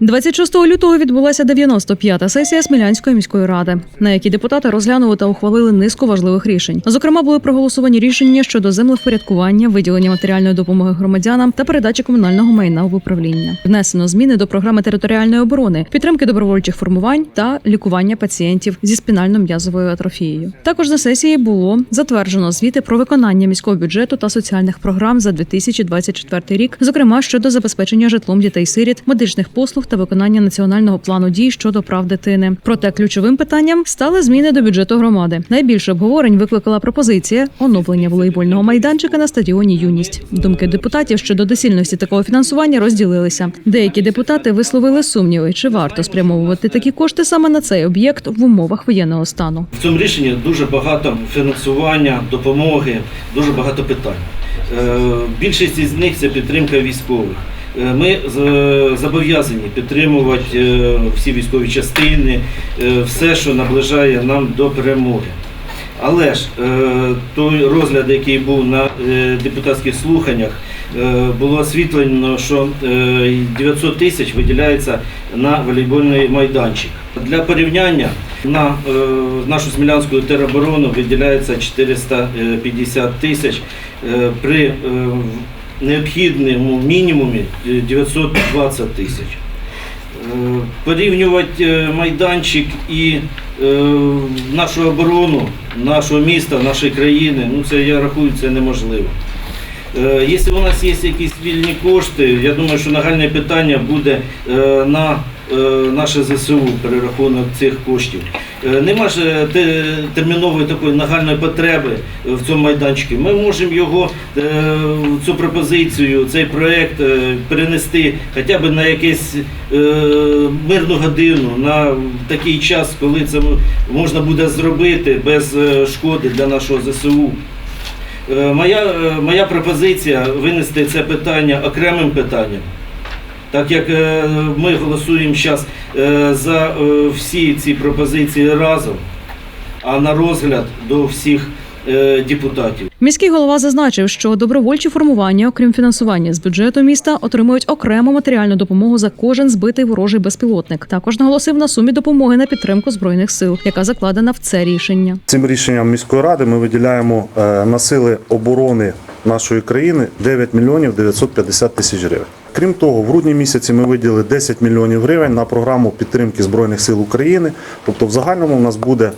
26 лютого відбулася 95-та сесія Смілянської міської ради, на якій депутати розглянули та ухвалили низку важливих рішень. Зокрема, були проголосовані рішення щодо землевпорядкування, виділення матеріальної допомоги громадянам та передачі комунального майна в управління. Внесено зміни до програми територіальної оборони, підтримки добровольчих формувань та лікування пацієнтів зі спінально-м'язовою атрофією. Також на сесії було затверджено звіти про виконання міського бюджету та соціальних програм за 2024 рік, зокрема щодо забезпечення житлом дітей-сиріт, медичних послуг та виконання національного плану дій щодо прав дитини. Проте ключовим питанням стали зміни до бюджету громади. Найбільше обговорень викликала пропозиція оновлення волейбольного майданчика на стадіоні Юність. Думки депутатів щодо доцільності такого фінансування розділилися. Деякі депутати висловили сумніви, чи варто спрямовувати такі кошти саме на цей об'єкт в умовах воєнного стану. В цьому рішенні дуже багато фінансування, допомоги, дуже багато питань. Е, Більшість із них це підтримка військових. Е, Ми зобов'язані підтримувати е, всі військові частини, е, все, що наближає нам до перемоги. Але ж е, той розгляд, який був на е, депутатських слуханнях, е, було освітлено, що е, 900 тисяч виділяється на волейбольний майданчик. Для порівняння на е, нашу смілянську тероборону виділяється 450 тисяч е, при е, необхідному мінімумі е, 920 тисяч. Е, Порівнювати е, майданчик і е, нашу оборону, нашого міста, нашої країни, ну це я рахую, це неможливо. Е, Якщо у нас є якісь вільні кошти, я думаю, що нагальне питання буде е, на е, наше ЗСУ перерахунок цих коштів. Е, Нема ж е, термінової такої нагальної потреби е, в цьому майданчику. Ми можемо його е, цю пропозицію, цей проект е, перенести хоча б на якесь е, мирну годину, на такий час, коли це можна буде зробити без е, шкоди для нашого ЗСУ. Е, Моя, е, моя пропозиція винести це питання окремим питанням. Так як е, ми голосуємо зараз за е, всі ці пропозиції разом, а на розгляд до всіх е, депутатів. Міський голова зазначив, що добровольчі формування, окрім фінансування з бюджету міста, отримують окрему матеріальну допомогу за кожен збитий ворожий безпілотник. Також наголосив на сумі допомоги на підтримку збройних сил, яка закладена в це рішення. Цим рішенням міської ради ми виділяємо е, на сили оборони нашої країни 9 мільйонів 950 тисяч гривень. Крім того, в грудні місяці ми виділили 10 мільйонів гривень на програму підтримки Збройних сил України. Тобто, в загальному у нас буде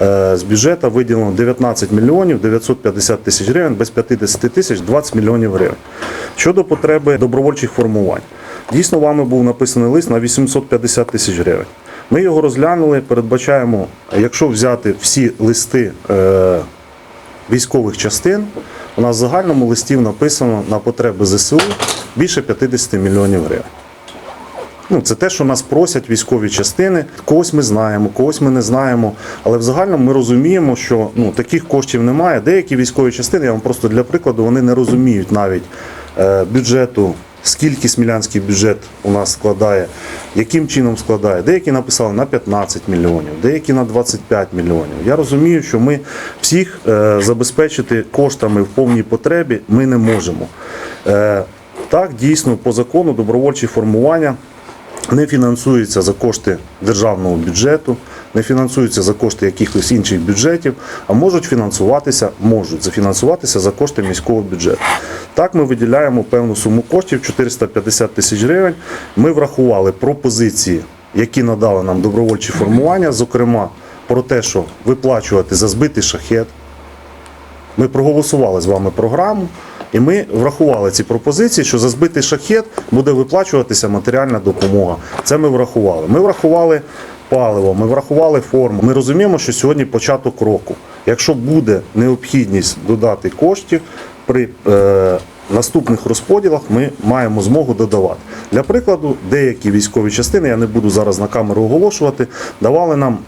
е, з бюджету виділено 19 мільйонів 950 тисяч гривень, без 50 тисяч 20 мільйонів гривень. Щодо потреби добровольчих формувань, дійсно вами був написаний лист на 850 тисяч гривень. Ми його розглянули, передбачаємо, якщо взяти всі листи е, військових частин, у нас в загальному листів написано на потреби ЗСУ більше 50 мільйонів гривень. Ну, це те, що нас просять військові частини. Когось ми знаємо, когось ми не знаємо. Але в загальному ми розуміємо, що ну, таких коштів немає. Деякі військові частини, я вам просто для прикладу, вони не розуміють навіть е, бюджету, скільки смілянський бюджет у нас складає, яким чином складає. Деякі написали на 15 мільйонів, деякі на 25 мільйонів. Я розумію, що ми всіх е, забезпечити коштами в повній потребі ми не можемо. Е, так, дійсно, по закону добровольчі формування не фінансується за кошти державного бюджету, не фінансується за кошти якихось інших бюджетів, а можуть фінансуватися, можуть зафінансуватися за кошти міського бюджету. Так, ми виділяємо певну суму коштів 450 тисяч гривень. Ми врахували пропозиції, які надали нам добровольчі формування, зокрема про те, що виплачувати за збитий шахет. Ми проголосували з вами програму, і ми врахували ці пропозиції, що за збитий шахет буде виплачуватися матеріальна допомога. Це ми врахували. Ми врахували паливо, ми врахували форму. Ми розуміємо, що сьогодні початок року. Якщо буде необхідність додати коштів при е, наступних розподілах, ми маємо змогу додавати. Для прикладу, деякі військові частини, я не буду зараз на камеру оголошувати, давали нам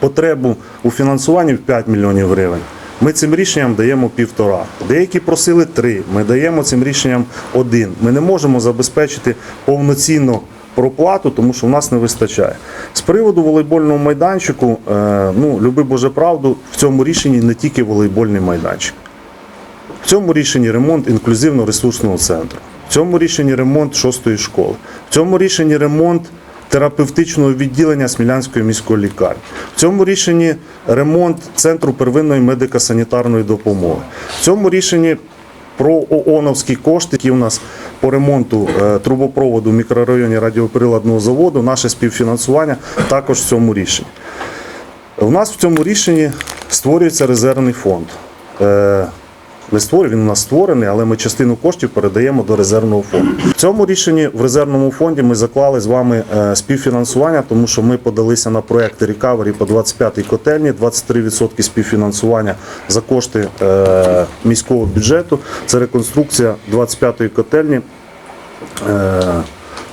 потребу у фінансуванні в 5 мільйонів гривень. Ми цим рішенням даємо півтора. Деякі просили три. Ми даємо цим рішенням один. Ми не можемо забезпечити повноцінну проплату, тому що в нас не вистачає. З приводу волейбольного майданчику, е, ну, люби Боже правду, в цьому рішенні не тільки волейбольний майданчик. В цьому рішенні ремонт інклюзивно-ресурсного центру. В цьому рішенні ремонт шостої школи. В цьому рішенні ремонт терапевтичного відділення Смілянської міської лікарні. В цьому рішенні ремонт центру первинної медико-санітарної допомоги. В цьому рішенні про ООНовські кошти, які у нас по ремонту е, трубопроводу в мікрорайоні радіоприладного заводу, наше співфінансування також в цьому рішенні. У нас в цьому рішенні створюється резервний фонд. Не створює, він у нас створений, але ми частину коштів передаємо до резервного фонду. В цьому рішенні в резервному фонді ми заклали з вами е, співфінансування, тому що ми подалися на проект Recovery по 25-й котельні, 23% співфінансування за кошти е, міського бюджету. Це реконструкція 25-ї котельні е,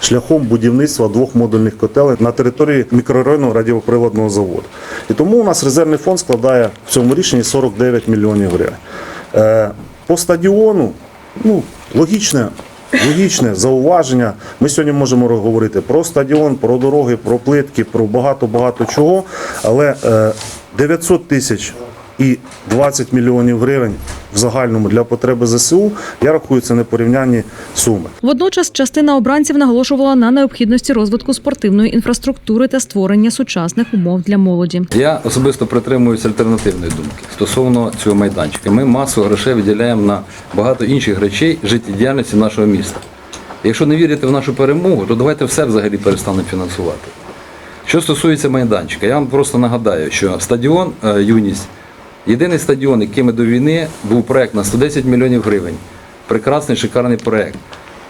шляхом будівництва двох модульних котелень на території мікрорайону радіоприладного заводу. І тому у нас резервний фонд складає в цьому рішенні 49 мільйонів гривень. Е, По стадіону, ну, логічне. Логічне зауваження. Ми сьогодні можемо говорити про стадіон, про дороги, про плитки, про багато-багато чого. Але е, 900 тисяч і 20 мільйонів гривень в загальному для потреби ЗСУ, я рахую, це непорівнянні суми. Водночас частина обранців наголошувала на необхідності розвитку спортивної інфраструктури та створення сучасних умов для молоді. Я особисто притримуюся альтернативної думки стосовно цього майданчика. Ми масу грошей виділяємо на багато інших речей життєдіяльності нашого міста. Якщо не вірите в нашу перемогу, то давайте все взагалі перестанемо фінансувати. Що стосується майданчика, я вам просто нагадаю, що стадіон е, Юність єдиний стадіон, який ми до війни був проект на 110 мільйонів гривень. Прекрасний, шикарний проект.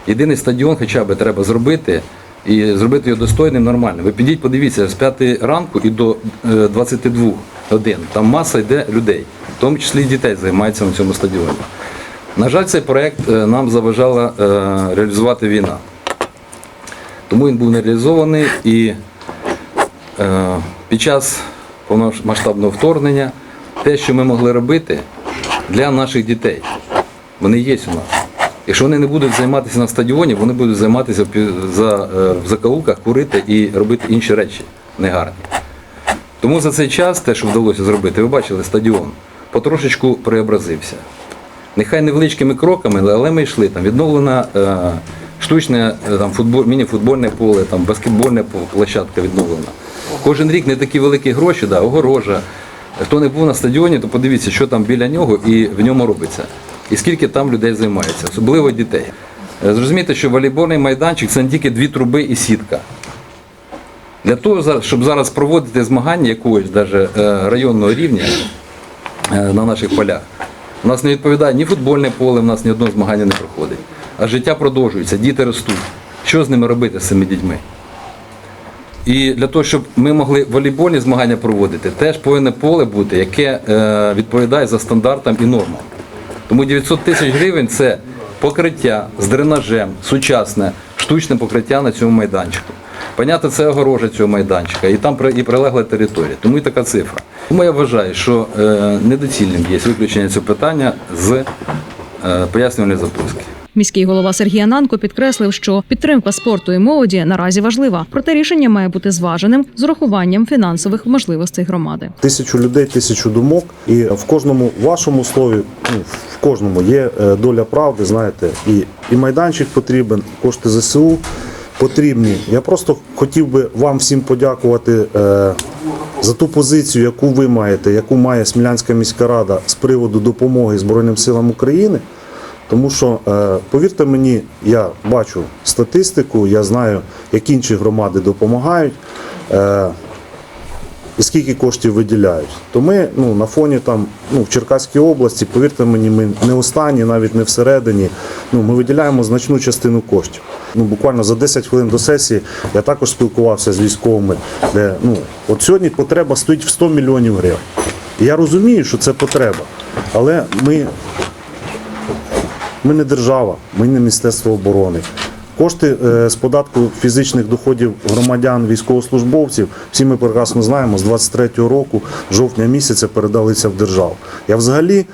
Єдиний стадіон хоча б треба зробити і зробити його достойним, нормальним. Ви підіть, подивіться, з 5 ранку і до е, 22 годин. Там маса йде людей, в тому числі і дітей займаються на цьому стадіоні. На жаль, цей проект е, нам заважала е, реалізувати війна. Тому він був не реалізований і е, під час повномасштабного вторгнення те, що ми могли робити для наших дітей, вони є у нас. Якщо вони не будуть займатися на стадіоні, вони будуть займатися за, е, в закоулках, курити і робити інші речі негарні. Тому за цей час те, що вдалося зробити, ви бачили, стадіон потрошечку преобразився. Нехай невеличкими кроками, але ми йшли. Там відновлена е, штучне е, там, футбол, міні-футбольне поле, там, баскетбольна площадка відновлена. Кожен рік не такі великі гроші, да, огорожа. Хто не був на стадіоні, то подивіться, що там біля нього і в ньому робиться. І скільки там людей займається, особливо дітей. Е, Зрозумійте, що волейбольний майданчик це не тільки дві труби і сітка. Для того, щоб зараз проводити змагання якогось даже, е, районного рівня е, на наших полях, у нас не відповідає ні футбольне поле, у нас ні одного змагання не проходить. А життя продовжується, діти ростуть. Що з ними робити з цими дітьми? І для того, щоб ми могли волейбольні змагання проводити, теж повинне поле бути, яке е, відповідає за стандартам і нормам. Тому 900 тисяч гривень це покриття з дренажем, сучасне, штучне покриття на цьому майданчику. Понятно, це огорожа цього майданчика, і там і прилегла територія. Тому і така цифра. Тому я вважаю, що е, недоцільним є виключення цього питання з е, пояснювальної записки. Міський голова Сергій Ананко підкреслив, що підтримка спорту і молоді наразі важлива, проте рішення має бути зваженим з урахуванням фінансових можливостей громади. Тисячу людей, тисячу думок, і в кожному вашому слові, ну в кожному є е, доля правди. Знаєте, і, і майданчик потрібен, кошти ЗСУ потрібні. Я просто хотів би вам всім подякувати. е, За ту позицію, яку ви маєте, яку має Смілянська міська рада з приводу допомоги Збройним силам України, тому що, е, повірте мені, я бачу статистику, я знаю, як інші громади допомагають. Е, і скільки коштів виділяють. То ми ну, на фоні там, ну, в Черкаській області, повірте мені, ми не останні, навіть не всередині. Ну, ми виділяємо значну частину коштів. Ну, буквально за 10 хвилин до сесії я також спілкувався з військовими, де ну, от сьогодні потреба стоїть в 100 мільйонів гривень. Я розумію, що це потреба, але ми ми не держава, ми не Міністерство оборони. Кошти е, з податку фізичних доходів громадян, військовослужбовців, всі ми прекрасно знаємо, з 23-го року, жовтня місяця передалися в державу. Я взагалі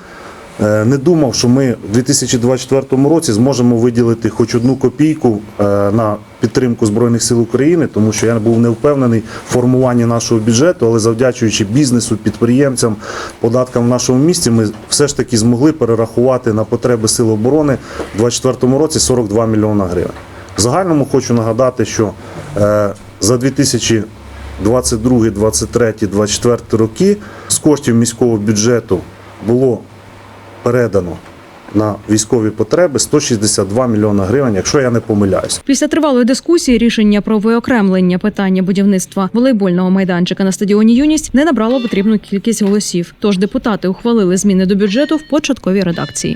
не думав, що ми в 2024 році зможемо виділити хоч одну копійку е, на підтримку Збройних сил України, тому що я був не впевнений в формуванні нашого бюджету, але завдячуючи бізнесу, підприємцям, податкам в нашому місті, ми все ж таки змогли перерахувати на потреби сил оборони в 2024 році 42 мільйона гривень. В загальному хочу нагадати, що е, за 2022, 23, 24 роки з коштів міського бюджету було передано на військові потреби 162 мільйона гривень, якщо я не помиляюсь. Після тривалої дискусії рішення про виокремлення питання будівництва волейбольного майданчика на стадіоні Юність не набрало потрібну кількість голосів. Тож депутати ухвалили зміни до бюджету в початковій редакції.